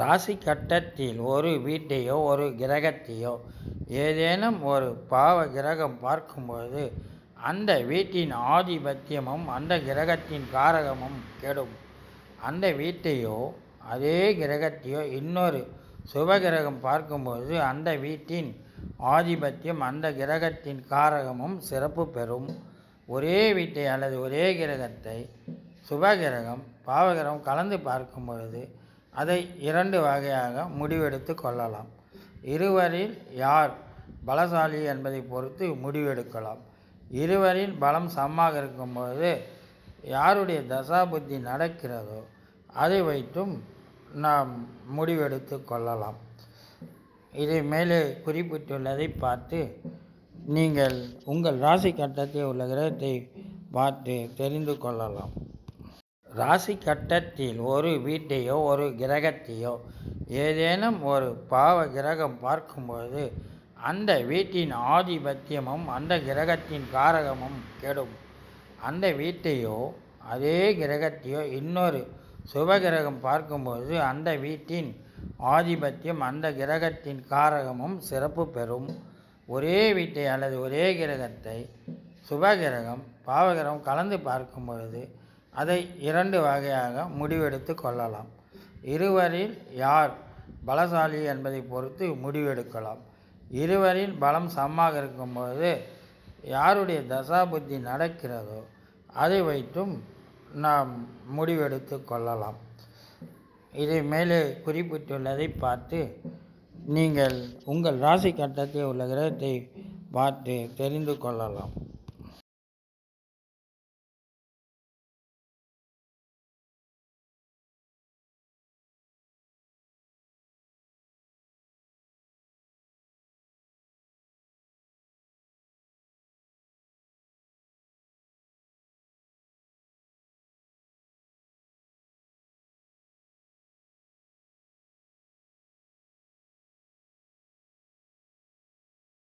ராசி கட்டத்தில் ஒரு வீட்டையோ ஒரு கிரகத்தையோ ஏதேனும் ஒரு பாவ கிரகம் பார்க்கும்போது அந்த வீட்டின் ஆதிபத்தியமும் அந்த கிரகத்தின் காரகமும் கெடும். அந்த வீட்டையோ அதே கிரகத்தையோ இன்னொரு சுபகிரகம் பார்க்கும்போது அந்த வீட்டின் ஆதிபத்தியம் அந்த கிரகத்தின் காரகமும் சிறப்பு பெறும். ஒரே வீட்டை அல்லது ஒரே கிரகத்தை சுபகிரகம் பாவகிரகம் கலந்து பார்க்கும் பொழுது அதை இரண்டு வகையாக முடிவெடுத்து கொள்ளலாம். இருவரில் யார் பலசாலி என்பதை பொறுத்து முடிவெடுக்கலாம். இருவரின் பலம் சமமாக இருக்கும்போது யாருடைய தசாபுத்தி நடக்கிறதோ அதை வைத்தும் நாம் முடிவெடுத்து கொள்ளலாம். இதை மேலே குறிப்பிட்டுள்ளதை பார்த்து நீங்கள் உங்கள் ராசி கட்டத்தில் உள்ள கிரகத்தை பார்த்து தெரிந்து கொள்ளலாம். ராசி கட்டத்தில் ஒரு வீட்டையோ ஒரு கிரகத்தையோ ஏதேனும் ஒரு பாவ கிரகம் பார்க்கும்போது அந்த வீட்டின் ஆதிபத்தியமும் அந்த கிரகத்தின் காரகமும் கெடும். அந்த வீட்டையோ அதே கிரகத்தையோ இன்னொரு சுபகிரகம் பார்க்கும்போது அந்த வீட்டின் ஆதிபத்தியம் அந்த கிரகத்தின் காரகமும் சிறப்பு பெறும். ஒரே வீட்டை அல்லது ஒரே கிரகத்தை சுபகிரகம் பாவகிரகம் கலந்து பார்க்கும் பொழுது அதை இரண்டு வகையாக முடிவெடுத்து கொள்ளலாம். இருவரில் யார் பலசாலி என்பதை பொறுத்து முடிவெடுக்கலாம். இருவரின் பலம் சமமாக இருக்கும்போது யாருடைய தசாபுத்தி நடக்கிறதோ அதை வைத்தும் நாம் முடிவெடுத்து கொள்ளலாம். இதை மேலே குறிப்பிட்டுள்ளதை பார்த்து நீங்கள் உங்கள் ராசி கட்டத்தில் உள்ள கிரகத்தை பார்த்து தெரிந்து கொள்ளலாம்.